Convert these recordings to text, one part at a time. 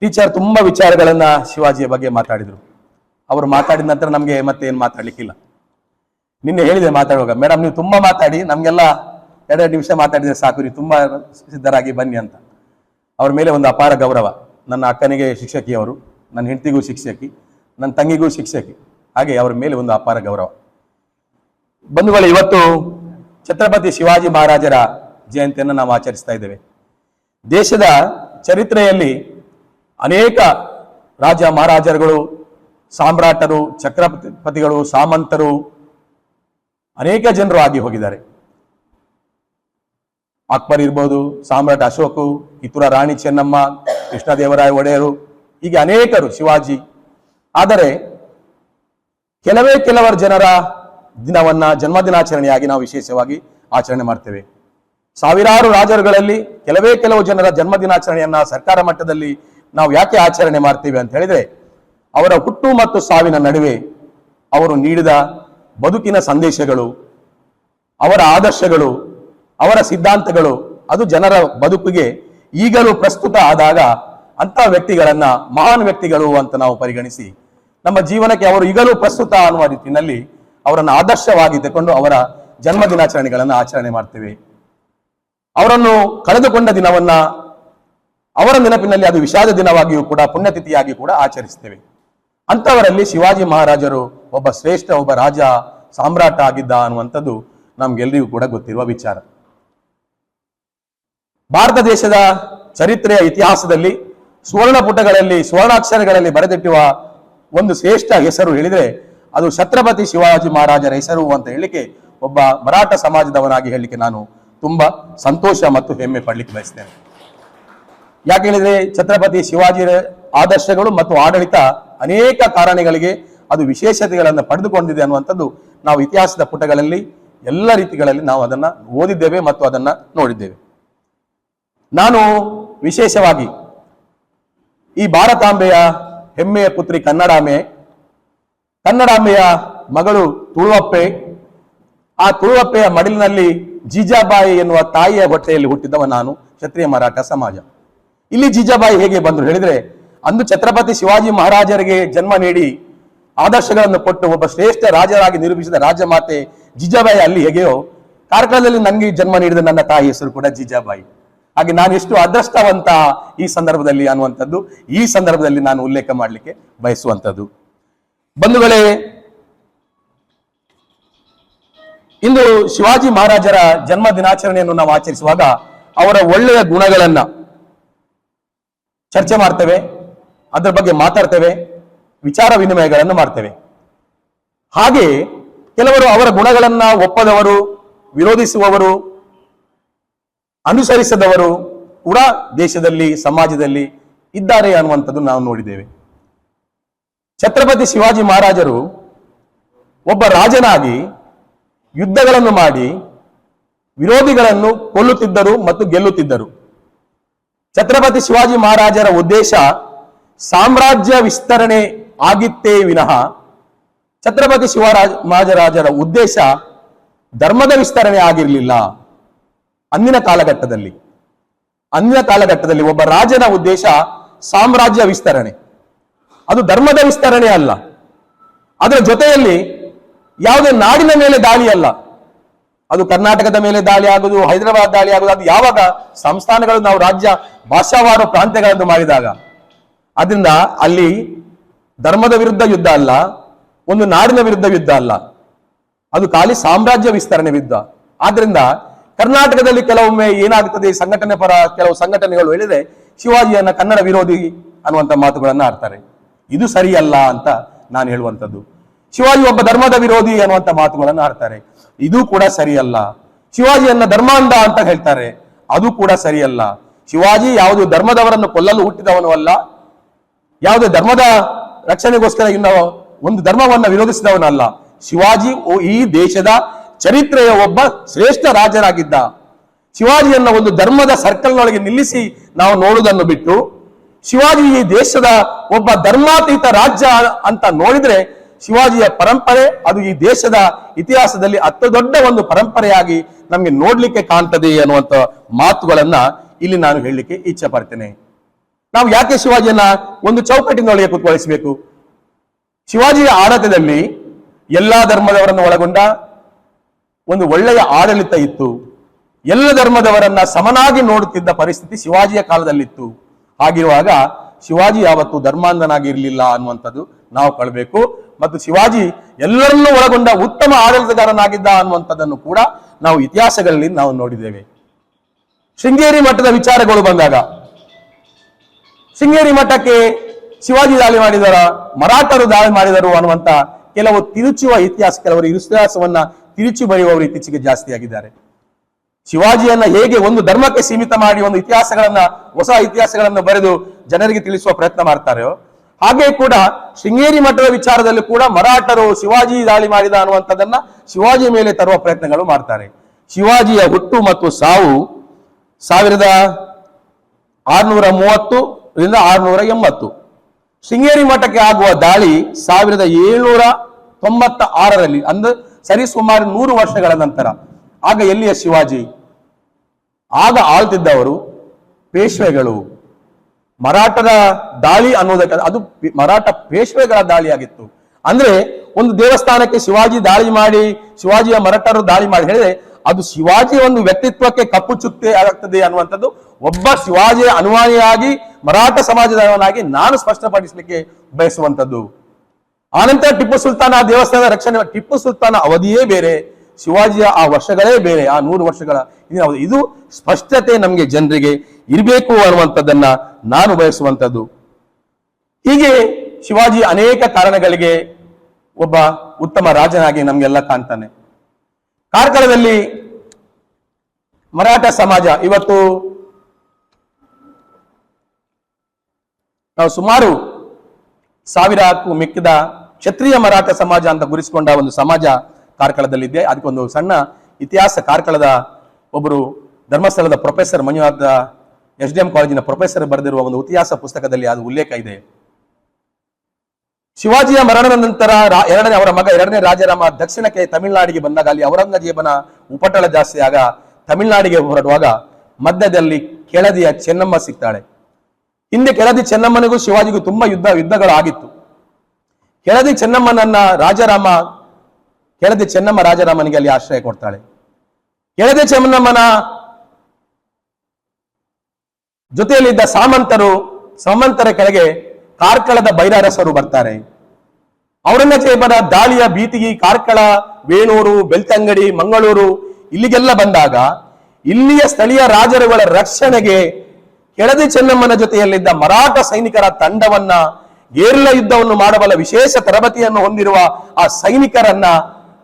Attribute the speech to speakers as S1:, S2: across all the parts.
S1: Teacher ತುಂಬಾ ವಿಚಾರಗಳನ್ನ ಶಿವಾಜಿಯ ಬಗ್ಗೆ ಮಾತಾಡಿದ್ರು. ಅವರು ಮಾತಾಡಿದ ನಂತರ ನಮಗೆ ಮತ್ತೆ ಏನು ಮಾತಾಡ್ಲಿಕ್ಕಿಲ್ಲ. ನಿನ್ನೆ ಹೇಳಿದೆ ಮಾತಾಡುವಾಗ ಮೇಡಮ್ ನೀವು ತುಂಬಾ ಮಾತಾಡಿ, ನಮ್ಗೆಲ್ಲ ಎರಡೆರಡು ನಿಮಿಷ ಮಾತಾಡಿದ್ರೆ ಸಾಕು, ನೀವು ತುಂಬಾ ಸಿದ್ಧರಾಗಿ ಬನ್ನಿ ಅಂತ. ಅವ್ರ ಮೇಲೆ ಒಂದು ಅಪಾರ ಗೌರವ. ನನ್ನ ಅಕ್ಕನಿಗೆ ಶಿಕ್ಷಕಿ ಅವರು, ನನ್ನ ಹೆಂಡತಿಗೂ ಶಿಕ್ಷಕಿ, ನನ್ನ ತಂಗಿಗೂ ಶಿಕ್ಷಕಿ. ಹಾಗೆ ಅವರ ಮೇಲೆ ಒಂದು ಅಪಾರ ಗೌರವ. ಬಂಧುಗಳು, ಇವತ್ತು ಛತ್ರಪತಿ ಶಿವಾಜಿ ಮಹಾರಾಜರ ಜಯಂತಿಯನ್ನು ನಾವು ಆಚರಿಸ್ತಾ ಇದ್ದೇವೆ. ದೇಶದ ಚರಿತ್ರೆಯಲ್ಲಿ ಅನೇಕ ರಾಜ ಮಹಾರಾಜರುಗಳು, ಸಾಮ್ರಾಟರು, ಚಕ್ರಪತಿಗಳು, ಸಾಮಂತರು ಅನೇಕ ಜನರು ಆಗಿ ಹೋಗಿದ್ದಾರೆ. ಅಕ್ಬರ್ ಇರ್ಬೋದು, ಸಾಮ್ರಾಟ್ ಅಶೋಕು, ಕಿತ್ತೂರ ರಾಣಿ ಚೆನ್ನಮ್ಮ ಕೃಷ್ಣದೇವರಾಯ ಒಡೆಯರು, ಹೀಗೆ ಅನೇಕರು ಶಿವಾಜಿ. ಆದರೆ ಕೆಲವೇ ಕೆಲವರ ಜನರ ದಿನವನ್ನ ಜನ್ಮದಿನಾಚರಣೆಯಾಗಿ ನಾವು ವಿಶೇಷವಾಗಿ ಆಚರಣೆ ಮಾಡ್ತೇವೆ. ಸಾವಿರಾರು ರಾಜರುಗಳಲ್ಲಿ ಕೆಲವೇ ಕೆಲವು ಜನರ ಜನ್ಮದಿನಾಚರಣೆಯನ್ನ ಸರ್ಕಾರ ಮಟ್ಟದಲ್ಲಿ ನಾವು ಯಾಕೆ ಆಚರಣೆ ಮಾಡ್ತೀವಿ ಅಂತ ಹೇಳಿದ್ರೆ, ಅವರ ಹುಟ್ಟು ಮತ್ತು ಸಾವಿನ ನಡುವೆ ಅವರು ನೀಡಿದ ಬದುಕಿನ ಸಂದೇಶಗಳು, ಅವರ ಆದರ್ಶಗಳು, ಅವರ ಸಿದ್ಧಾಂತಗಳು, ಅದು ಜನರ ಬದುಕಿಗೆ ಈಗಲೂ ಪ್ರಸ್ತುತ ಆದಾಗ ಅಂತ ವ್ಯಕ್ತಿಗಳನ್ನ ಮಹಾನ್ ವ್ಯಕ್ತಿಗಳು ಅಂತ ನಾವು ಪರಿಗಣಿಸಿ, ನಮ್ಮ ಜೀವನಕ್ಕೆ ಅವರು ಈಗಲೂ ಪ್ರಸ್ತುತ ಅನ್ನುವ ರೀತಿಯಲ್ಲಿ ಅವರನ್ನು ಆದರ್ಶವಾಗಿ ತಕೊಂಡು ಅವರ ಜನ್ಮ ದಿನಾಚರಣೆಗಳನ್ನು ಆಚರಣೆ ಮಾಡ್ತೇವೆ. ಅವರನ್ನು ಕಳೆದುಕೊಂಡ ದಿನವನ್ನ ಅವರ ನೆನಪಿನಲ್ಲಿ ಅದು ವಿಷಾದ ದಿನವಾಗಿಯೂ ಕೂಡ ಪುಣ್ಯತಿಥಿಯಾಗಿ ಕೂಡ ಆಚರಿಸ್ತೇವೆ ಅಂತವರಲ್ಲಿ ಶಿವಾಜಿ ಮಹಾರಾಜರು ಒಬ್ಬ ಶ್ರೇಷ್ಠ, ಒಬ್ಬ ರಾಜ, ಸಾಮ್ರಾಟ ಆಗಿದ್ದ ಅನ್ನುವಂಥದ್ದು ನಮ್ಗೆಲ್ಲರಿಗೂ ಕೂಡ ಗೊತ್ತಿರುವ ವಿಚಾರ. ಭಾರತ ದೇಶದ ಚರಿತ್ರೆಯ ಇತಿಹಾಸದಲ್ಲಿ ಸುವರ್ಣ ಪುಟಗಳಲ್ಲಿ ಸುವರ್ಣಾಕ್ಷರಗಳಲ್ಲಿ ಬರೆದಿಟ್ಟುವ ಒಂದು ಶ್ರೇಷ್ಠ ಹೆಸರು ಹೇಳಿದರೆ, ಅದು ಛತ್ರಪತಿ ಶಿವಾಜಿ ಮಹಾರಾಜರ ಹೆಸರು ಅಂತ ಹೇಳಿಕೆ ಒಬ್ಬ ಮರಾಠ ಸಮಾಜದವನಾಗಿ ಹೇಳಲಿಕ್ಕೆ ನಾನು ತುಂಬಾ ಸಂತೋಷ ಮತ್ತು ಹೆಮ್ಮೆ ಪಡ್ಲಿಕ್ಕೆ ಬಯಸ್ತೇನೆ. ಯಾಕೆ ಹೇಳಿದ್ರೆ ಛತ್ರಪತಿ ಶಿವಾಜಿ ಆದರ್ಶಗಳು ಮತ್ತು ಆಡಳಿತ ಅನೇಕ ಕಾರಣಗಳಿಗೆ ಅದು ವಿಶೇಷತೆಗಳನ್ನು ಪಡೆದುಕೊಂಡಿದೆ ಅನ್ನುವಂಥದ್ದು ನಾವು ಇತಿಹಾಸದ ಪುಟಗಳಲ್ಲಿ ಎಲ್ಲ ರೀತಿಗಳಲ್ಲಿ ನಾವು ಅದನ್ನ ಓದಿದ್ದೇವೆ ಮತ್ತು ಅದನ್ನ ನೋಡಿದ್ದೇವೆ. ನಾನು ವಿಶೇಷವಾಗಿ ಈ ಭಾರತಾಂಬೆಯ ಹೆಮ್ಮೆಯ ಪುತ್ರಿ ಕನ್ನಡಾಂಬೆ, ಕನ್ನಡಾಂಬೆಯ ಮಗಳು ತುಳುವಪ್ಪೆ, ಆ ತುಳುವಪ್ಪೆಯ ಮಡಿಲಿನಲ್ಲಿ ಜೀಜಾಬಾಯಿ ಎನ್ನುವ ತಾಯಿಯ ಹೊಟ್ಟೆಯಲ್ಲಿ ಹುಟ್ಟಿದವ ನಾನು ಕ್ಷತ್ರಿಯ ಮರಾಠ ಸಮಾಜ. ಇಲ್ಲಿ ಜೀಜಾಬಾಯಿ ಹೇಗೆ ಬಂದರು? ಹೇಳಿದ್ರೆ, ಅಂದು ಛತ್ರಪತಿ ಶಿವಾಜಿ ಮಹಾರಾಜರಿಗೆ ಜನ್ಮ ನೀಡಿ ಆದರ್ಶಗಳನ್ನು ಕೊಟ್ಟು ಒಬ್ಬ ಶ್ರೇಷ್ಠ ರಾಜರಾಗಿ ನಿರೂಪಿಸಿದ ರಾಜಮಾತೆ ಜಿಜಾಬಾಯಿ ಅಲ್ಲಿ ಹೇಗೆಯೋ, ಕಾರ್ಕಳದಲ್ಲಿ ನನಗೆ ಜನ್ಮ ನೀಡಿದ ನನ್ನ ತಾಯಿ ಹೆಸರು ಕೂಡ ಜಿಜಾಬಾಯಿ. ಹಾಗೆ ನಾನು ಎಷ್ಟು ಅದೃಷ್ಟವಂತ ಈ ಸಂದರ್ಭದಲ್ಲಿ ಅನ್ನುವಂಥದ್ದು, ಈ ಸಂದರ್ಭದಲ್ಲಿ ನಾನು ಉಲ್ಲೇಖ ಮಾಡಲಿಕ್ಕೆ ಬಯಸುವಂಥದ್ದು. ಬಂಧುಗಳೇ, ಇಂದು ಶಿವಾಜಿ ಮಹಾರಾಜರ ಜನ್ಮ ದಿನಾಚರಣೆಯನ್ನು ನಾವು ಆಚರಿಸುವಾಗ ಅವರ ಒಳ್ಳೆಯ ಗುಣಗಳನ್ನ ಚರ್ಚೆ ಮಾಡ್ತೇವೆ, ಅದರ ಬಗ್ಗೆ ಮಾತಾಡ್ತೇವೆ, ವಿಚಾರ ವಿನಿಮಯಗಳನ್ನು ಮಾಡ್ತೇವೆ. ಹಾಗೆ ಕೆಲವರು ಅವರ ಗುಣಗಳನ್ನ ಒಪ್ಪದವರು, ವಿರೋಧಿಸುವವರು, ಅನುಸರಿಸದವರು ಕೂಡ ದೇಶದಲ್ಲಿ, ಸಮಾಜದಲ್ಲಿ ಇದ್ದಾರೆ ಅನ್ನುವಂಥದ್ದು ನಾವು ನೋಡಿದ್ದೇವೆ. ಛತ್ರಪತಿ ಶಿವಾಜಿ ಮಹಾರಾಜರು ಒಬ್ಬ ರಾಜನಾಗಿ ಯುದ್ಧಗಳನ್ನು ಮಾಡಿ ವಿರೋಧಿಗಳನ್ನು ಕೊಲ್ಲುತ್ತಿದ್ದರು ಮತ್ತು ಗೆಲ್ಲುತ್ತಿದ್ದರು. ಛತ್ರಪತಿ ಶಿವಾಜಿ ಮಹಾರಾಜರ ಉದ್ದೇಶ ಸಾಮ್ರಾಜ್ಯ ವಿಸ್ತರಣೆ ಆಗಿತ್ತೇ ವಿನಃ ಛತ್ರಪತಿ ಶಿವರಾಜ ಮಹಾರಾಜರ ಉದ್ದೇಶ ಧರ್ಮದ ವಿಸ್ತರಣೆ ಆಗಿರಲಿಲ್ಲ ಅಂದಿನ ಕಾಲಘಟ್ಟದಲ್ಲಿ. ಅಂದಿನ ಕಾಲಘಟ್ಟದಲ್ಲಿ ಒಬ್ಬ ರಾಜನ ಉದ್ದೇಶ ಸಾಮ್ರಾಜ್ಯ ವಿಸ್ತರಣೆ. ಅದು ಧರ್ಮದ ವಿಸ್ತರಣೆ ಅಲ್ಲ. ಅದರ ಜೊತೆಯಲ್ಲಿ ಯಾವುದೇ ನಾಡಿನ ಮೇಲೆ ದಾಳಿ ಅಲ್ಲ. ಅದು ಕರ್ನಾಟಕದ ಮೇಲೆ ದಾಳಿ ಆಗುದು ಹೈದರಾಬಾದ್ ದಾಳಿ ಆಗುದು ಅದು ಯಾವಾಗ? ಸಂಸ್ಥಾನಗಳು ನಾವು ರಾಜ್ಯ ಭಾಷಾವಾರು ಪ್ರಾಂತ್ಯಗಳನ್ನು ಮಾಡಿದಾಗ. ಅದರಿಂದ ಅಲ್ಲಿ ಧರ್ಮದ ವಿರುದ್ಧ ಯುದ್ಧ ಅಲ್ಲ, ಒಂದು ನಾಡಿನ ವಿರುದ್ಧ ಯುದ್ಧ ಅಲ್ಲ. ಅದು ಖಾಲಿ ಸಾಮ್ರಾಜ್ಯ ವಿಸ್ತರಣೆ ಯುದ್ಧ ಆದ್ರಿಂದ ಕರ್ನಾಟಕದಲ್ಲಿ ಕೆಲವೊಮ್ಮೆ ಏನಾಗುತ್ತದೆ ಸಂಘಟನೆ ಪರ ಕೆಲವು ಸಂಘಟನೆಗಳು ಹೇಳಿದ್ರೆ, ಶಿವಾಜಿಯನ್ನ ಕನ್ನಡ ವಿರೋಧಿ ಅನ್ನುವಂಥ ಮಾತುಗಳನ್ನ ಆಡ್ತಾರೆ. ಇದು ಸರಿಯಲ್ಲ ಅಂತ ನಾನು ಹೇಳುವಂಥದ್ದು. ಶಿವಾಜಿ ಒಬ್ಬ ಧರ್ಮದ ವಿರೋಧಿ ಅನ್ನುವಂಥ ಮಾತುಗಳನ್ನು ಆಡ್ತಾರೆ. ಇದು ಕೂಡ ಸರಿಯಲ್ಲ. ಶಿವಾಜಿಯನ್ನ ಧರ್ಮಾಂಧ ಅಂತ ಹೇಳ್ತಾರೆ. ಅದು ಕೂಡ ಸರಿಯಲ್ಲ. ಶಿವಾಜಿ ಯಾವುದು ಧರ್ಮದವರನ್ನು ಕೊಲ್ಲಲು ಹುಟ್ಟಿದವನು ಅಲ್ಲ, ಯಾವುದೇ ಧರ್ಮದ ರಕ್ಷಣೆಗೋಸ್ಕರ ಇನ್ನು ಒಂದು ಧರ್ಮವನ್ನ ವಿರೋಧಿಸಿದವನಲ್ಲ. ಶಿವಾಜಿ ಈ ದೇಶದ ಚರಿತ್ರೆಯ ಒಬ್ಬ ಶ್ರೇಷ್ಠ ರಾಜರಾಗಿದ್ದ. ಶಿವಾಜಿಯನ್ನ ಒಂದು ಧರ್ಮದ ಸರ್ಕಲ್ನೊಳಗೆ ನಿಲ್ಲಿಸಿ ನಾವು ನೋಡುವುದನ್ನು ಬಿಟ್ಟು, ಶಿವಾಜಿ ಈ ದೇಶದ ಒಬ್ಬ ಧರ್ಮಾತೀತ ರಾಜ್ಯ ಅಂತ ನೋಡಿದ್ರೆ ಶಿವಾಜಿಯ ಪರಂಪರೆ ಅದು ಈ ದೇಶದ ಇತಿಹಾಸದಲ್ಲಿ ಅತ್ತ ದೊಡ್ಡ ಒಂದು ಪರಂಪರೆಯಾಗಿ ನಮಗೆ ನೋಡ್ಲಿಕ್ಕೆ ಕಾಣ್ತದೆ ಅನ್ನುವಂತ ಮಾತುಗಳನ್ನ ಇಲ್ಲಿ ನಾನು ಹೇಳಲಿಕ್ಕೆ ಇಚ್ಛೆ ಪಡ್ತೇನೆ. ನಾವು ಯಾಕೆ ಶಿವಾಜಿಯನ್ನ ಒಂದು ಚೌಕಟ್ಟಿನೊಳಗೆ ಕುತ್ಕೊಳಿಸಬೇಕು? ಶಿವಾಜಿಯ ಆಡಳಿತದಲ್ಲಿ ಎಲ್ಲಾ ಧರ್ಮದವರನ್ನು ಒಳಗೊಂಡ ಒಂದು ಒಳ್ಳೆಯ ಆಡಳಿತ ಇತ್ತು. ಎಲ್ಲ ಧರ್ಮದವರನ್ನ ಸಮನಾಗಿ ನೋಡುತ್ತಿದ್ದ ಪರಿಸ್ಥಿತಿ ಶಿವಾಜಿಯ ಕಾಲದಲ್ಲಿತ್ತು. ಹಾಗಿರುವಾಗ ಶಿವಾಜಿ ಯಾವತ್ತು ಧರ್ಮಾಂಧನಾಗಿರ್ಲಿಲ್ಲ ಅನ್ನುವಂಥದ್ದು ನಾವು ಕಳಬೇಕು. ಮತ್ತು ಶಿವಾಜಿ ಎಲ್ಲರನ್ನೂ ಒಳಗೊಂಡ ಉತ್ತಮ ಆಡಳಿತಗಾರನಾಗಿದ್ದ ಅನ್ನುವಂಥದ್ದನ್ನು ಕೂಡ ನಾವು ಇತಿಹಾಸಗಳಲ್ಲಿ ನಾವು ನೋಡಿದ್ದೇವೆ. ಶೃಂಗೇರಿ ಮಠದ ವಿಚಾರಗಳು ಬಂದಾಗ, ಶೃಂಗೇರಿ ಮಠಕ್ಕೆ ಶಿವಾಜಿ ದಾಳಿ ಮಾಡಿದರ, ಮರಾಠರು ದಾಳಿ ಮಾಡಿದರು ಅನ್ನುವಂತ ಕೆಲವು ತಿರುಚುವ ಇತಿಹಾಸ, ಕೆಲವರು ಇತಿಹಾಸವನ್ನ ತಿರುಚಿ ಬರೆಯುವವರು ಇತ್ತೀಚೆಗೆ ಜಾಸ್ತಿ ಆಗಿದ್ದಾರೆ ಶಿವಾಜಿಯನ್ನ ಹೇಗೆ ಒಂದು ಧರ್ಮಕ್ಕೆ ಸೀಮಿತ ಮಾಡಿ ಒಂದು ಇತಿಹಾಸಗಳನ್ನ, ಹೊಸ ಇತಿಹಾಸಗಳನ್ನು ಬರೆದು ಜನರಿಗೆ ತಿಳಿಸುವ ಪ್ರಯತ್ನ ಮಾಡ್ತಾರೆಯೋ ಹಾಗೆ ಕೂಡ ಶೃಂಗೇರಿ ಮಠದ ವಿಚಾರದಲ್ಲಿ ಕೂಡ ಮರಾಠರು ಶಿವಾಜಿ ದಾಳಿ ಮಾಡಿದ ಅನ್ನುವಂಥದ್ದನ್ನ ಶಿವಾಜಿ ಮೇಲೆ ತರುವ ಪ್ರಯತ್ನಗಳು ಮಾಡ್ತಾರೆ. ಶಿವಾಜಿಯ ಹುಟ್ಟು ಮತ್ತು ಸಾವು ಸಾವಿರದ ಆರ್ನೂರ ಮೂವತ್ತು ಆರ್ನೂರ ಎಂಬತ್ತು. ಶೃಂಗೇರಿ ಮಠಕ್ಕೆ ಆಗುವ ದಾಳಿ ಸಾವಿರದ ಏಳ್ನೂರ ತೊಂಬತ್ತ ಆರರಲ್ಲಿ ಅಂದ್ರೆ ಸರಿಸುಮಾರು ನೂರು ವರ್ಷಗಳ ನಂತರ. ಆಗ ಎಲ್ಲಿಯ ಶಿವಾಜಿ? ಆಗ ಆಳ್ತಿದ್ದವರು ಪೇಶ್ವೆಗಳು. ಮರಾಠರ ದಾಳಿ ಅನ್ನೋದಕ್ಕೆ ಅದು ಮರಾಠ ಪೇಶ್ವೆಗಳ ದಾಳಿಯಾಗಿತ್ತು. ಅಂದ್ರೆ ಒಂದು ದೇವಸ್ಥಾನಕ್ಕೆ ಶಿವಾಜಿ ದಾಳಿ ಮಾಡಿ, ಶಿವಾಜಿಯ ಮರಾಠರು ದಾಳಿ ಮಾಡಿ ಹೇಳಿದ್ರೆ ಅದು ಶಿವಾಜಿ ಒಂದು ವ್ಯಕ್ತಿತ್ವಕ್ಕೆ ಕಪ್ಪು ಚುಕ್ಕೆ ಆಗ್ತದೆ ಅನ್ನುವಂಥದ್ದು ಒಬ್ಬ ಶಿವಾಜಿಯ ಅನುವಾಯಿಯಾಗಿ ಮರಾಠ ಸಮಾಜದವನಾಗಿ ನಾನು ಸ್ಪಷ್ಟಪಡಿಸಲಿಕ್ಕೆ ಬಯಸುವಂಥದ್ದು. ಆನಂತರ ಟಿಪ್ಪು ಸುಲ್ತಾನ ದೇವಸ್ಥಾನದ ರಕ್ಷಣೆ, ಟಿಪ್ಪು ಸುಲ್ತಾನ ಅವಧಿಯೇ ಬೇರೆ. ಶಿವಾಜಿಯ ಆ ವರ್ಷಗಳೇ ಬೇರೆ, ಆ ನೂರು ವರ್ಷಗಳ ಇದು ಸ್ಪಷ್ಟತೆ ನಮಗೆ ಜನರಿಗೆ ಇರಬೇಕು ಅನ್ನುವಂಥದ್ದನ್ನ ನಾನು ಬಯಸುವಂಥದ್ದು. ಹೀಗೆ ಶಿವಾಜಿ ಅನೇಕ ಕಾರಣಗಳಿಗೆ ಒಬ್ಬ ಉತ್ತಮ ರಾಜನಾಗಿ ನಮ್ಗೆಲ್ಲ ಕಾಣ್ತಾನೆ. ಕಾರ್ಕಳದಲ್ಲಿ ಮರಾಠ ಸಮಾಜ ಇವತ್ತು ನಾವು ಸುಮಾರು ಸಾವಿರಕ್ಕೂ ಮಿಕ್ಕಿದ ಕ್ಷತ್ರಿಯ ಮರಾಠ ಸಮಾಜ ಅಂತ ಗುರಿಸಿಕೊಂಡ ಒಂದು ಸಮಾಜ ಕಾರ್ಕಳದಲ್ಲಿದೆ ಅದಕ್ಕೊಂದು ಸಣ್ಣ ಇತಿಹಾಸ ಕಾರ್ಕಳದ ಒಬ್ಬರು ಧರ್ಮಸ್ಥಳದ professor Manjunath S D M ಕಾಲೇಜಿನ ಪ್ರೊಫೆಸರ್ ಬರೆದಿರುವ ಒಂದು ಇತಿಹಾಸ ಪುಸ್ತಕದಲ್ಲಿ ಅದು ಉಲ್ಲೇಖ ಇದೆ. ಶಿವಾಜಿಯ ಮರಣದ ನಂತರ ಎರಡನೇ ಅವರ ಮಗ, ಎರಡನೇ ರಾಜಾರಾಮ ದಕ್ಷಿಣಕ್ಕೆ ತಮಿಳುನಾಡಿಗೆ ಬಂದಾಗ ಅಲ್ಲಿ ಔರಂಗಜೇಬನ ಉಪಟಳ ಜಾಸ್ತಿ ಆಗ ತಮಿಳುನಾಡಿಗೆ ಹೊರಡುವಾಗ ಮಧ್ಯದಲ್ಲಿ ಕೆಳದಿಯ ಚೆನ್ನಮ್ಮ ಸಿಗ್ತಾಳೆ. ಹಿಂದೆ ಕೆಳದಿ ಚೆನ್ನಮ್ಮನಿಗೂ ಶಿವಾಜಿಗೂ ತುಂಬಾ ಯುದ್ಧ, ಯುದ್ಧಗಳು ಆಗಿತ್ತು. ಕೆಳದಿ ಚೆನ್ನಮ್ಮನನ್ನ ರಾಜಾರಾಮ ಕೆಳದಿ ಚೆನ್ನಮ್ಮ ರಾಜರಾಮನಿಗೆ ಅಲ್ಲಿ ಆಶ್ರಯ ಕೊಡ್ತಾಳೆ. ಕೆಳದೆ ಚೆನ್ನಮ್ಮನ ಜೊತೆಯಲ್ಲಿದ್ದ ಸಾಮಂತರು ಸಾಮಂತರ ಕೆಳಗೆ ಕಾರ್ಕಳದ ಬೈರಾರಸರು ಬರ್ತಾರೆ. ಔರಂಗಜೇಬನ ದಾಳಿಯ ಬೀತಿಗಿ ಕಾರ್ಕಳ, ವೇಣೂರು, ಬೆಳ್ತಂಗಡಿ, ಮಂಗಳೂರು ಇಲ್ಲಿಗೆಲ್ಲ ಬಂದಾಗ ಇಲ್ಲಿಯ ಸ್ಥಳೀಯ ರಾಜರುಗಳ ರಕ್ಷಣೆಗೆ ಕೆಳದಿ ಚೆನ್ನಮ್ಮನ ಜೊತೆಯಲ್ಲಿದ್ದ ಮರಾಠ ಸೈನಿಕರ ತಂಡವನ್ನ ಗೇರ್ಲ ಯುದ್ಧವನ್ನು ಮಾಡಬಲ್ಲ ವಿಶೇಷ ತರಬೇತಿಯನ್ನು ಹೊಂದಿರುವ ಆ ಸೈನಿಕರನ್ನ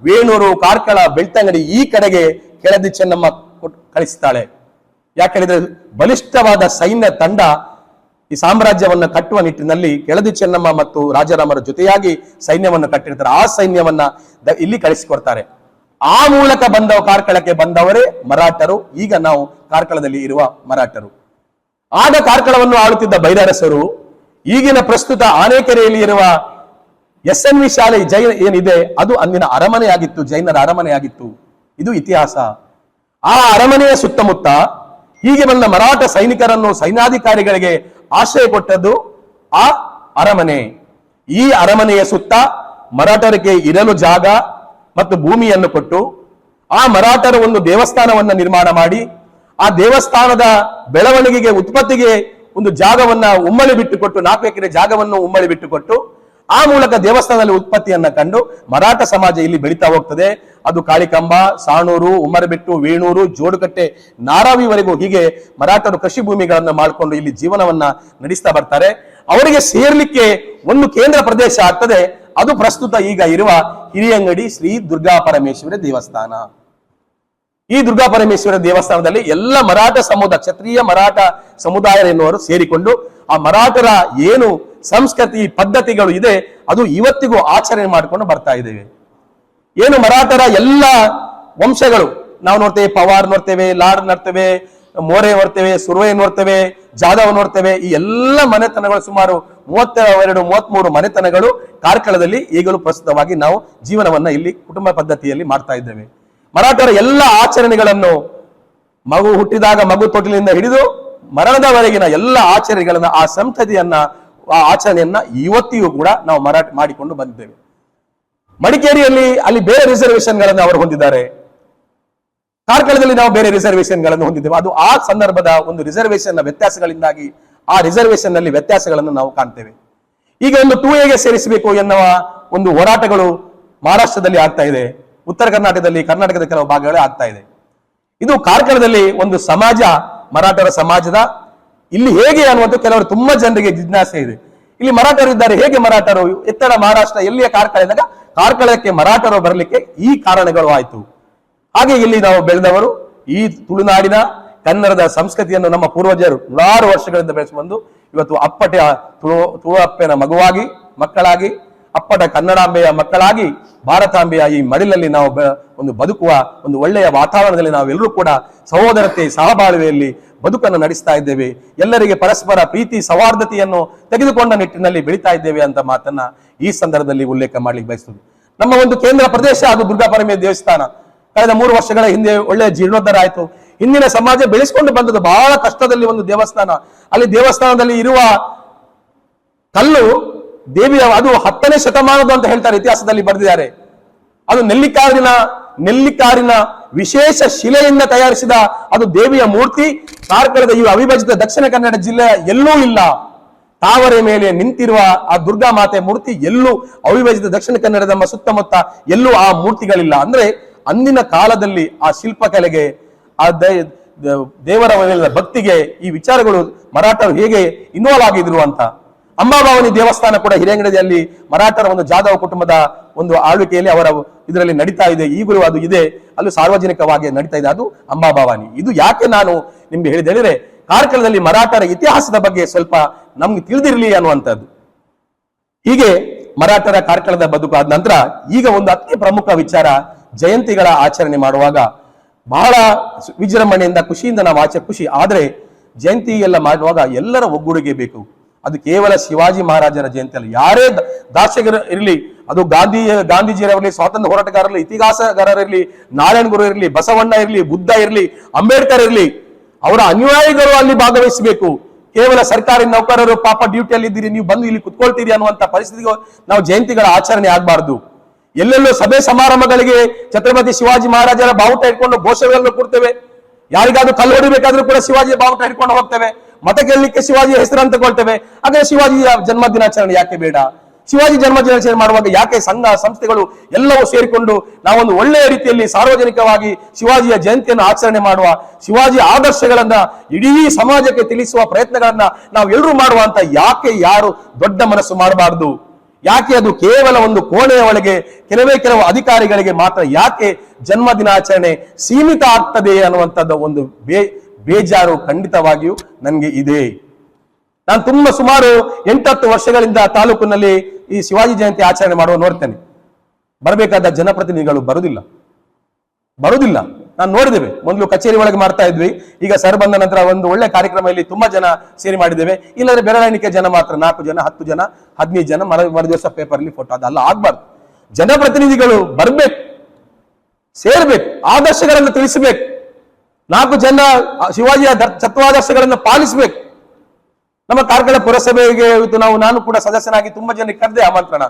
S1: ವೇಣೂರು, ಕಾರ್ಕಳ, ಬೆಳ್ತಂಗಡಿ ಈ ಕಡೆಗೆ ಕೆಳದಿ ಚೆನ್ನಮ್ಮ ಕಳಿಸ್ತಾಳೆ. ಯಾಕಂದ್ರೆ ಬಲಿಷ್ಠವಾದ ಸೈನ್ಯ ತಂಡ ಈ ಸಾಮ್ರಾಜ್ಯವನ್ನ ಕಟ್ಟುವ ನಿಟ್ಟಿನಲ್ಲಿ ಕೆಳದಿ ಚೆನ್ನಮ್ಮ ಮತ್ತು ರಾಜಾರಾಮರ ಜೊತೆಯಾಗಿ ಸೈನ್ಯವನ್ನು ಕಟ್ಟಿರ್ತಾರೆ. ಆ ಸೈನ್ಯವನ್ನ ಇಲ್ಲಿ ಕಳಿಸಿಕೊಡ್ತಾರೆ. ಆ ಮೂಲಕ ಬಂದವ ಕಾರ್ಕಳಕ್ಕೆ ಬಂದವರೇ ಮರಾಠರು. ಈಗ ನಾವು ಕಾರ್ಕಳದಲ್ಲಿ ಇರುವ ಮರಾಠರು. ಆಗ ಕಾರ್ಕಳವನ್ನು ಆಳುತ್ತಿದ್ದ ಬೈರಾರಸರು ಈಗಿನ ಪ್ರಸ್ತುತ ಆನೇಕೆರೆಯಲ್ಲಿ ಇರುವ ಎಸ್ ಎನ್ ವಿ ಶಾಲೆ ಜೈನ ಏನಿದೆ, ಅದು ಅಂದಿನ ಅರಮನೆಯಾಗಿತ್ತು, ಜೈನರ ಅರಮನೆಯಾಗಿತ್ತು. ಇದು ಇತಿಹಾಸ. ಆ ಅರಮನೆಯ ಸುತ್ತಮುತ್ತ ಹೀಗೆ ಬಂದ ಮರಾಠ ಸೈನಿಕರನ್ನು ಸೈನ್ಯಾಧಿಕಾರಿಗಳಿಗೆ ಆಶ್ರಯ ಕೊಟ್ಟದ್ದು ಆ ಅರಮನೆ. ಈ ಅರಮನೆಯ ಸುತ್ತ ಮರಾಠರಿಗೆ ಇರಲು ಜಾಗ ಮತ್ತು ಭೂಮಿಯನ್ನು ಕೊಟ್ಟು ಆ ಮರಾಠರು ಒಂದು ದೇವಸ್ಥಾನವನ್ನು ನಿರ್ಮಾಣ ಮಾಡಿ, ಆ ದೇವಸ್ಥಾನದ ಬೆಳವಣಿಗೆಗೆ, ಉತ್ಪತ್ತಿಗೆ ಒಂದು ಜಾಗವನ್ನ ಉಮ್ಮಳಿ ಬಿಟ್ಟುಕೊಟ್ಟು, ನಾಲ್ಕು ಎಕರೆ ಜಾಗವನ್ನು ಉಮ್ಮಳಿ ಬಿಟ್ಟುಕೊಟ್ಟು ಆ ಮೂಲಕ ದೇವಸ್ಥಾನದಲ್ಲಿ ಉತ್ಪತ್ತಿಯನ್ನ ಕಂಡು ಮರಾಠ ಸಮಾಜ ಇಲ್ಲಿ ಬೆಳೀತಾ ಹೋಗ್ತದೆ. ಅದು ಕಾಳಿಕಂಬ, ಸಾಣೂರು, ಉಮ್ಮರಬೆಟ್ಟು, ವೇಣೂರು, ಜೋಡುಕಟ್ಟೆ, ನಾರಾವಿವರೆಗೂ ಹೀಗೆ ಮರಾಠರು ಕೃಷಿ ಭೂಮಿಗಳನ್ನ ಮಾಡಿಕೊಂಡು ಇಲ್ಲಿ ಜೀವನವನ್ನ ನಡೆಸ್ತಾ ಬರ್ತಾರೆ. ಅವರಿಗೆ ಸೇರ್ಲಿಕ್ಕೆ ಒಂದು ಕೇಂದ್ರ ಪ್ರದೇಶ ಆಗ್ತದೆ. ಅದು ಪ್ರಸ್ತುತ ಈಗ ಇರುವ ಹಿರಿಯಂಗಡಿ ಶ್ರೀ ದುರ್ಗಾ ಪರಮೇಶ್ವರಿ ದೇವಸ್ಥಾನ. ಈ ದುರ್ಗಾ ಪರಮೇಶ್ವರ ದೇವಸ್ಥಾನದಲ್ಲಿ ಎಲ್ಲ ಮರಾಠ ಸಮುದಾಯ ಕ್ಷತ್ರಿಯ ಮರಾಠ ಸಮುದಾಯ ಎನ್ನುವರು ಸೇರಿಕೊಂಡು ಆ ಮರಾಠರ ಏನು ಸಂಸ್ಕೃತಿ ಪದ್ಧತಿಗಳು ಇದೆ, ಅದು ಇವತ್ತಿಗೂ ಆಚರಣೆ ಮಾಡಿಕೊಂಡು ಬರ್ತಾ ಇದ್ದೇವೆ. ಏನು ಮರಾಠರ ಎಲ್ಲ ವಂಶಗಳು, ನಾವು ನೋಡ್ತೇವೆ, ಪವಾರ್ ನೋಡ್ತೇವೆ, ಲಾಡ್ ನೋಡ್ತೇವೆ, ಮೋರೆ ನೋಡ್ತೇವೆ, ಸುರ್ವೆ ನೋಡ್ತೇವೆ, ಜಾಧವ್ ನೋಡ್ತೇವೆ, ಈ ಎಲ್ಲ ಮನೆತನಗಳು ಸುಮಾರು ಮೂವತ್ತೆರಡು, ಮೂವತ್ಮೂರು ಮನೆತನಗಳು ಕಾರ್ಕಳದಲ್ಲಿ ಈಗಲೂ ಪ್ರಸ್ತುತವಾಗಿ ನಾವು ಜೀವನವನ್ನ ಇಲ್ಲಿ ಕುಟುಂಬ ಪದ್ಧತಿಯಲ್ಲಿ ಮಾಡ್ತಾ ಇದ್ದೇವೆ. ಮರಾಠರ ಎಲ್ಲ ಆಚರಣೆಗಳನ್ನು ಮಗು ಹುಟ್ಟಿದಾಗ ಮಗು ತೊಟ್ಟಿಲಿಂದ ಹಿಡಿದು ಮರಣದವರೆಗಿನ ಎಲ್ಲ ಆಚರಣೆಗಳನ್ನ, ಆ ಸಂತತಿಯನ್ನ ಆ ಆಚರಣೆಯನ್ನ ಇವತ್ತಿಗೂ ಕೂಡ ನಾವು ಮರಾಠ ಮಾಡಿಕೊಂಡು ಬಂದಿದ್ದೇವೆ. ಮಡಿಕೇರಿಯಲ್ಲಿ ಅಲ್ಲಿ ಬೇರೆ ರಿಸರ್ವೇಶನ್ಗಳನ್ನು ಅವರು ಹೊಂದಿದ್ದಾರೆ. ಕಾರ್ಕಳದಲ್ಲಿ ನಾವು ಬೇರೆ ರಿಸರ್ವೇಶನ್ಗಳನ್ನು ಹೊಂದಿದ್ದೇವೆ. ಅದು ಆ ಸಂದರ್ಭದ ಒಂದು ರಿಸರ್ವೇಶನ್ ವ್ಯತ್ಯಾಸಗಳಿಂದಾಗಿ ಆ ರಿಸರ್ವೇಶನ್ನಲ್ಲಿ ವ್ಯತ್ಯಾಸಗಳನ್ನು ನಾವು ಕಾಣ್ತೇವೆ. ಈಗ ಒಂದು ಟೂ ಎಗೆ ಸೇರಿಸಬೇಕು ಎನ್ನುವ ಒಂದು ಹೋರಾಟಗಳು ಮಹಾರಾಷ್ಟ್ರದಲ್ಲಿ ಆಗ್ತಾ ಇದೆ. ಉತ್ತರ ಕರ್ನಾಟಕದಲ್ಲಿ, ಕರ್ನಾಟಕದ ಕೆಲವು ಭಾಗಗಳೇ ಆಗ್ತಾ ಇದೆ. ಇದು ಕಾರ್ಕಳದಲ್ಲಿ ಒಂದು ಸಮಾಜ, ಮರಾಠರ ಸಮಾಜದ ಇಲ್ಲಿ ಹೇಗೆ ಅನ್ನುವಂಥ ಕೆಲವರು ತುಂಬಾ ಜನರಿಗೆ ಜಿಜ್ಞಾಸೆ ಇದೆ. ಇಲ್ಲಿ ಮರಾಠರು ಇದ್ದಾರೆ, ಹೇಗೆ ಮರಾಠರು? ಎತ್ತಡ ಮಹಾರಾಷ್ಟ್ರ, ಎಲ್ಲಿಯ ಕಾರ್ಕಳ ಇದ್ದಾಗ ಕಾರ್ಕಳಕ್ಕೆ ಮರಾಠರು ಬರಲಿಕ್ಕೆ ಈ ಕಾರಣಗಳು ಆಯ್ತು. ಹಾಗೆ ಇಲ್ಲಿ ನಾವು ಬೆಳೆದವರು ಈ ತುಳುನಾಡಿನ ಕನ್ನಡದ ಸಂಸ್ಕೃತಿಯನ್ನು ನಮ್ಮ ಪೂರ್ವಜರು ನೂರಾರು ವರ್ಷಗಳಿಂದ ಬೆಳೆಸಿ ಬಂದು ಇವತ್ತು ಅಪ್ಪಟ ತುಳು ತುಳು ಅಪ್ಪನ ಮಗುವಾಗಿ, ಮಕ್ಕಳಾಗಿ ಅಪ್ಪಟ ಕನ್ನಡಾಂಬೆಯ ಮಕ್ಕಳಾಗಿ ಭಾರತಾಂಬೆಯ ಈ ಮಡಿಲಲ್ಲಿ ನಾವು ಒಂದು ಬದುಕುವ ಒಂದು ಒಳ್ಳೆಯ ವಾತಾವರಣದಲ್ಲಿ ನಾವೆಲ್ಲರೂ ಕೂಡ ಸಹೋದರತೆ, ಸಹಬಾಳ್ವೆಯಲ್ಲಿ ಬದುಕನ್ನು ನಡೆಸ್ತಾ ಇದ್ದೇವೆ. ಎಲ್ಲರಿಗೆ ಪರಸ್ಪರ ಪ್ರೀತಿ, ಸೌಹಾರ್ದತೆಯನ್ನು ತೆಗೆದುಕೊಂಡ ನಿಟ್ಟಿನಲ್ಲಿ ಬೆಳೀತಾ ಇದ್ದೇವೆ ಅಂತ ಮಾತನ್ನ ಈ ಸಂದರ್ಭದಲ್ಲಿ ಉಲ್ಲೇಖ ಮಾಡ್ಲಿಕ್ಕೆ ಬಯಸ್ತದೆ ನಮ್ಮ ಒಂದು ಕೇಂದ್ರ ಪ್ರದೇಶ ಅದು ದುರ್ಗಾ ಪರಮೇಶ್ವರ ದೇವಸ್ಥಾನ. ಕಳೆದ ಮೂರು ವರ್ಷಗಳ ಹಿಂದೆ ಒಳ್ಳೆಯ ಜೀರ್ಣೋದ್ಧಾರ ಆಯಿತು ಹಿಂದಿನ ಸಮಾಜ ಬೆಳೆಸಿಕೊಂಡು ಬಂದದ್ದು ಬಹಳ ಕಷ್ಟದಲ್ಲಿ ಒಂದು ದೇವಸ್ಥಾನ. ಅಲ್ಲಿ ದೇವಸ್ಥಾನದಲ್ಲಿ ಇರುವ ಕಲ್ಲು ದೇವಿಯ ಅದು ಹತ್ತನೇ ಶತಮಾನದ ಅಂತ ಹೇಳ್ತಾರೆ ಇತಿಹಾಸದಲ್ಲಿ ಬರೆದಿದ್ದಾರೆ. ಅದು ನೆಲ್ಲಿಕಾರಿನ ನೆಲ್ಲಿಕಾರಿನ ವಿಶೇಷ ಶಿಲೆಯಿಂದ ತಯಾರಿಸಿದ ಅದು ದೇವಿಯ ಮೂರ್ತಿ. ಕಾರ್ಕಳದ ಈ ಅವಿಭಜಿತ ದಕ್ಷಿಣ ಕನ್ನಡ ಜಿಲ್ಲೆಯ ಎಲ್ಲೂ ಇಲ್ಲ. ತಾವರೆ ಮೇಲೆ ನಿಂತಿರುವ ಆ ದುರ್ಗಾ ಮಾತೆ ಮೂರ್ತಿ ಎಲ್ಲೂ ಅವಿಭಜಿತ ದಕ್ಷಿಣ ಕನ್ನಡದ ನಮ್ಮ ಸುತ್ತಮುತ್ತ ಎಲ್ಲೂ ಆ ಮೂರ್ತಿಗಳಿಲ್ಲ. ಅಂದ್ರೆ ಅಂದಿನ ಕಾಲದಲ್ಲಿ ಆ ಶಿಲ್ಪಕಲೆಗೆ ಆ ದೇವರ ಭಕ್ತಿಗೆ ಈ ವಿಚಾರಗಳು ಮರಾಠರು ಹೇಗೆ ಇನ್ವಾಲ್ವ್ ಆಗಿದ್ರು ಅಂತ. ಅಂಬಾಭವಾನಿ ದೇವಸ್ಥಾನ ಕೂಡ ಹಿರೇಂಗಡದಲ್ಲಿ ಮರಾಠರ ಒಂದು ಜಾಧವ ಕುಟುಂಬದ ಒಂದು ಆಳ್ವಿಕೆಯಲ್ಲಿ ಅವರ ಇದರಲ್ಲಿ ನಡೀತಾ ಇದೆ. ಈಗಲೂ ಅದು ಇದೆ. ಅಲ್ಲಿ ಸಾರ್ವಜನಿಕವಾಗಿ ನಡೀತಾ ಇದೆ. ಅದು ಅಂಬಾಭವಾನಿ. ಇದು ಯಾಕೆ ನಾನು ನಿಮ್ಗೆ ಹೇಳಿದೆ ಹೇಳಿದ್ರೆ ಕಾರ್ಕಳದಲ್ಲಿ ಮರಾಠರ ಇತಿಹಾಸದ ಬಗ್ಗೆ ಸ್ವಲ್ಪ ನಮ್ಗೆ ತಿಳಿದಿರಲಿ ಅನ್ನುವಂಥದ್ದು. ಹೀಗೆ ಮರಾಠರ ಕಾರ್ಕಳದ ಬದುಕು ಆದ ನಂತರ ಈಗ ಒಂದು ಅತಿ ಪ್ರಮುಖ ವಿಚಾರ ಜಯಂತಿಗಳ ಆಚರಣೆ ಮಾಡುವಾಗ ಬಹಳ ವಿಜೃಂಭಣೆಯಿಂದ ಖುಷಿಯಿಂದ ನಾವು ಆಚೆ ಖುಷಿ. ಆದ್ರೆ ಜಯಂತಿ ಎಲ್ಲ ಮಾಡುವಾಗ ಎಲ್ಲರ ಒಗ್ಗೂಡಿಗೆ ಬೇಕು. ಅದು ಕೇವಲ ಶಿವಾಜಿ ಮಹಾರಾಜರ ಜಯಂತಿ ಅಲ್ಲ. ಯಾರೇ ದಾರ್ಶಕರು ಇರಲಿ, ಅದು ಗಾಂಧಿ, ಗಾಂಧೀಜಿಯವರಲ್ಲಿ ಸ್ವಾತಂತ್ರ್ಯ ಹೋರಾಟಗಾರರಲ್ಲಿ ಇತಿಹಾಸಗಾರರಿರಲಿ ನಾರಾಯಣ ಗುರು ಇರಲಿ, ಬಸವಣ್ಣ ಇರಲಿ, ಬುದ್ಧ ಇರಲಿ, ಅಂಬೇಡ್ಕರ್ ಇರಲಿ, ಅವರ ಅನುಯಾಯಿಗಳು ಅಲ್ಲಿ ಭಾಗವಹಿಸಬೇಕು. ಕೇವಲ ಸರ್ಕಾರಿ ನೌಕರರು ಪಾಪ ಡ್ಯೂಟಿಯಲ್ಲಿ ಇದ್ದೀರಿ ನೀವು ಬಂದು ಇಲ್ಲಿ ಕುತ್ಕೊಳ್ತೀರಿ ಅನ್ನುವಂತ ಪರಿಸ್ಥಿತಿಗೆ ನಾವು ಜಯಂತಿಗಳ ಆಚರಣೆ ಆಗಬಾರ್ದು. ಎಲ್ಲೆಲ್ಲೋ ಸಭೆ ಸಮಾರಂಭಗಳಿಗೆ ಛತ್ರಪತಿ ಶಿವಾಜಿ ಮಹಾರಾಜರ ಬಾವುಟ ಇಟ್ಕೊಂಡು ಘೋಷಗಳನ್ನು ಕೊಡ್ತೇವೆ ಯಾರಿಗಾದ್ರೂ ಕಲ್ಲು ಹೊಡಿಬೇಕಾದ್ರೂ ಕೂಡ ಶಿವಾಜಿ ಬಾವುಟ ಹಿಡ್ಕೊಂಡು ಹೋಗ್ತೇವೆ. ಮತ ಗೆಲ್ಲಕ್ಕೆ ಶಿವಾಜಿಯ ಹೆಸರು ಹೆಸರನ್ನು ತಗೊಳ್ತೇವೆ. ಹಾಗಾದ್ರೆ ಶಿವಾಜಿ ಜನ್ಮ ದಿನಾಚರಣೆ ಯಾಕೆ ಬೇಡ? ಶಿವಾಜಿ ಜನ್ಮ ದಿನಾಚರಣೆ ಮಾಡುವಾಗ ಯಾಕೆ ಸಂಘ, ಸಂಸ್ಥೆಗಳು ಎಲ್ಲವೂ ಸೇರಿಕೊಂಡು ನಾವೊಂದು ಒಳ್ಳೆಯ ರೀತಿಯಲ್ಲಿ ಸಾರ್ವಜನಿಕವಾಗಿ ಶಿವಾಜಿಯ ಜಯಂತಿಯನ್ನು ಆಚರಣೆ ಮಾಡುವ, ಶಿವಾಜಿ ಆದರ್ಶಗಳನ್ನ ಇಡೀ ಸಮಾಜಕ್ಕೆ ತಿಳಿಸುವ ಪ್ರಯತ್ನಗಳನ್ನ ನಾವು ಎಲ್ಲರೂ ಮಾಡುವ ಅಂತ ಯಾಕೆ ಯಾರು ದೊಡ್ಡ ಮನಸ್ಸು ಮಾಡಬಾರದು? ಯಾಕೆ ಅದು ಕೇವಲ ಒಂದು ಕೋಣೆಯ ಒಳಗೆ ಕೆಲವೇ ಕೆಲವು ಅಧಿಕಾರಿಗಳಿಗೆ ಮಾತ್ರ ಯಾಕೆ ಜನ್ಮ ದಿನಾಚರಣೆ ಸೀಮಿತ ಆಗ್ತದೆ ಅನ್ನುವಂಥದ್ದು ಒಂದು ಬೇ ಬೇಜಾರು ಖಂಡಿತವಾಗಿಯೂ ನನಗೆ ಇದೆ. ನಾನು ತುಂಬಾ ಸುಮಾರು ಎಂಟತ್ತು ವರ್ಷಗಳಿಂದ ತಾಲೂಕಿನಲ್ಲಿ ಈ ಶಿವಾಜಿ ಜಯಂತಿ ಆಚರಣೆ ಮಾಡುವ ನೋಡ್ತೇನೆ. ಬರಬೇಕಾದ ಜನಪ್ರತಿನಿಧಿಗಳು ಬರುವುದಿಲ್ಲ ಬರುವುದಿಲ್ಲ ನಾನು ನೋಡಿದ್ದೇವೆ. ಮೊದಲು ಕಚೇರಿ ಒಳಗೆ ಮಾಡ್ತಾ ಇದ್ವಿ. ಈಗ ಸರ್ ಬಂದ ನಂತರ ಒಂದು ಒಳ್ಳೆ ಕಾರ್ಯಕ್ರಮ ಇಲ್ಲಿ ತುಂಬಾ ಜನ ಸೇರಿ ಮಾಡಿದ್ದೇವೆ. ಇಲ್ಲದ್ರೆ ಬೆರಳೆಣಿಕೆ ಜನ ಮಾತ್ರ, ನಾಲ್ಕು ಜನ, ಹತ್ತು ಜನ, ಹದಿನೈದು ಜನ, ಮರ, ಮರುದಿವಸ ಪೇಪರ್ ಫೋಟೋ ಅದಲ್ಲ ಆಗ್ಬಾರ್ದು. ಜನಪ್ರತಿನಿಧಿಗಳು ಬರ್ಬೇಕು. ಸೇರ್ಬೇಕು. ಆದರ್ಶಗಳನ್ನು ತಿಳಿಸಬೇಕು. ನಾಲ್ಕು ಜನ ಶಿವಾಜಿಯ ದರ್- ತತ್ವಾದರ್ಶಗಳನ್ನು ಪಾಲಿಸಬೇಕು. ನಮ್ಮ ಕಾರ್ಕಳ ಪುರಸಭೆಗೆ ಇವತ್ತು ನಾವು, ನಾನು ಕೂಡ ಸದಸ್ಯನಾಗಿ ತುಂಬಾ ಜನಕ್ಕೆ ಕರೆದೆ ಆಮಂತ್ರಣ.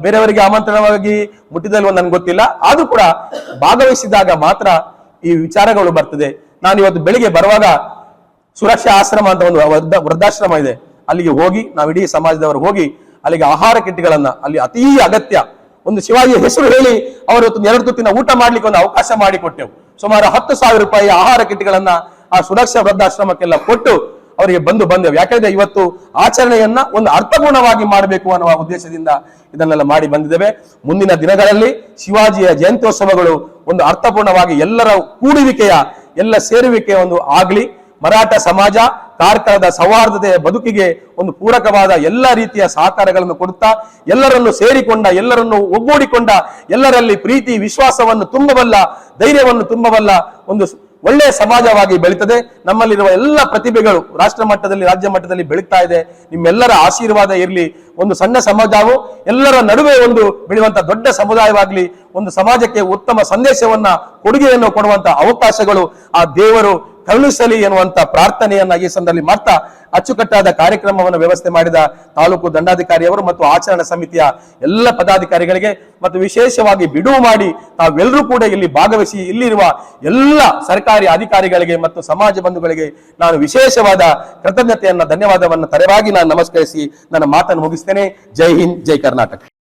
S1: ಬೇರೆಯವರಿಗೆ ಆಮಂತ್ರಣವಾಗಿ ಮುಟ್ಟಿದಲ್ವ ನನ್ಗೆ ಗೊತ್ತಿಲ್ಲ. ಆದ್ರೂ ಕೂಡ ಭಾಗವಹಿಸಿದಾಗ ಮಾತ್ರ ಈ ವಿಚಾರಗಳು ಬರ್ತದೆ. ನಾನು ಇವತ್ತು ಬೆಳಿಗ್ಗೆ ಬರುವಾಗ ಸುರಕ್ಷಾ ಆಶ್ರಮ ಅಂತ ಒಂದು ವೃದ್ಧ, ವೃದ್ಧಾಶ್ರಮ ಇದೆ. ಅಲ್ಲಿಗೆ ಹೋಗಿ, ನಾವು ಇಡೀ ಸಮಾಜದವರು ಹೋಗಿ ಅಲ್ಲಿಗೆ ಆಹಾರ ಕಿಟ್ಗಳನ್ನ, ಅಲ್ಲಿ ಅತೀ ಅಗತ್ಯ. ಒಂದು ಶಿವಾಜಿಯ ಹೆಸರು ಹೇಳಿ, ಅವರು ಎರಡು ತುತ್ತಿನ ಊಟ ಮಾಡ್ಲಿಕ್ಕೆ ಒಂದು ಅವಕಾಶ ಮಾಡಿಕೊಟ್ಟೆವು. ಸುಮಾರು ಹತ್ತು ಸಾವಿರ ರೂಪಾಯಿ ಆಹಾರ ಕಿಟ್ಗಳನ್ನ ಆ ಸುರಕ್ಷಾ ವೃದ್ಧಾಶ್ರಮಕ್ಕೆಲ್ಲ ಕೊಟ್ಟು ಅವರಿಗೆ ಬಂದು ಬಂದೆವು. ಯಾಕಂದ್ರೆ ಇವತ್ತು ಆಚರಣೆಯನ್ನ ಒಂದು ಅರ್ಥಪೂರ್ಣವಾಗಿ ಮಾಡಬೇಕು ಅನ್ನುವ ಉದ್ದೇಶದಿಂದ ಇದನ್ನೆಲ್ಲ ಮಾಡಿ ಬಂದಿದ್ದೇವೆ. ಮುಂದಿನ ದಿನಗಳಲ್ಲಿ ಶಿವಾಜಿಯ ಜಯಂತ್ಯೋತ್ಸವಗಳು ಒಂದು ಅರ್ಥಪೂರ್ಣವಾಗಿ ಎಲ್ಲರ ಕೂಡುವಿಕೆಯ, ಎಲ್ಲ ಸೇರುವಿಕೆಯ ಒಂದು ಆಗ್ಲಿ. ಮರಾಠ ಸಮಾಜ ಕಾರ್ಕಳದ ಸೌಹಾರ್ದತೆಯ ಬದುಕಿಗೆ ಒಂದು ಪೂರಕವಾದ ಎಲ್ಲ ರೀತಿಯ ಸಹಕಾರಗಳನ್ನು ಕೊಡುತ್ತಾ, ಎಲ್ಲರನ್ನೂ ಸೇರಿಕೊಂಡ, ಎಲ್ಲರನ್ನು ಒಗ್ಗೂಡಿಕೊಂಡ, ಎಲ್ಲರಲ್ಲಿ ಪ್ರೀತಿ, ವಿಶ್ವಾಸವನ್ನು ತುಂಬಬಲ್ಲ, ಧೈರ್ಯವನ್ನು ತುಂಬಬಲ್ಲ ಒಂದು ಒಳ್ಳೆಯ ಸಮಾಜವಾಗಿ ಬೆಳೀತದೆ. ನಮ್ಮಲ್ಲಿರುವ ಎಲ್ಲ ಪ್ರತಿಭೆಗಳು ರಾಷ್ಟ್ರ ಮಟ್ಟದಲ್ಲಿ, ರಾಜ್ಯ ಮಟ್ಟದಲ್ಲಿ ಬೆಳೀತಾ ಇದೆ. ನಿಮ್ಮೆಲ್ಲರ ಆಶೀರ್ವಾದ ಇರಲಿ. ಒಂದು ಸಣ್ಣ ಸಮಾಜವು, ಎಲ್ಲರ ನಡುವೆ ಒಂದು ಬೆಳೆಯುವಂತ ದೊಡ್ಡ ಸಮುದಾಯವಾಗಲಿ, ಒಂದು ಸಮಾಜಕ್ಕೆ ಉತ್ತಮ ಸಂದೇಶವನ್ನ ಕೊಡುಗೆಯನ್ನು ಕೊಡುವಂತ ಅವಕಾಶಗಳು ಆ ದೇವರು ಕರುಣಿಸಲಿ ಎನ್ನುವಂತ ಪ್ರಾರ್ಥನೆಯನ್ನ ಈ ಸಂದರ್ಭದಲ್ಲಿ ಮಾಡ್ತಾ ಅಚ್ಚುಕಟ್ಟಾದ ಕಾರ್ಯಕ್ರಮವನ್ನು ವ್ಯವಸ್ಥೆ ಮಾಡಿದ ತಾಲೂಕು ದಂಡಾಧಿಕಾರಿಯವರು ಮತ್ತು ಆಚರಣಾ ಸಮಿತಿಯ ಎಲ್ಲ ಪದಾಧಿಕಾರಿಗಳಿಗೆ ಮತ್ತು ವಿಶೇಷವಾಗಿ ಬಿಡುವು ಮಾಡಿ ತಾವೆಲ್ಲರೂ ಕೂಡ ಇಲ್ಲಿ ಭಾಗವಹಿಸಿ ಇಲ್ಲಿರುವ ಎಲ್ಲ ಸರ್ಕಾರಿ ಅಧಿಕಾರಿಗಳಿಗೆ ಮತ್ತು ಸಮಾಜ ಬಂಧುಗಳಿಗೆ ನಾನು ವಿಶೇಷವಾದ ಕೃತಜ್ಞತೆಯನ್ನ ಧನ್ಯವಾದವನ್ನು ತಲೆವಾಗಿ ನಾನು ನಮಸ್ಕರಿಸಿ ನನ್ನ ಮಾತನ್ನು ಮುಗಿಸ್ತೇನೆ. ಜೈ ಹಿಂದ್, ಜೈ ಕರ್ನಾಟಕ.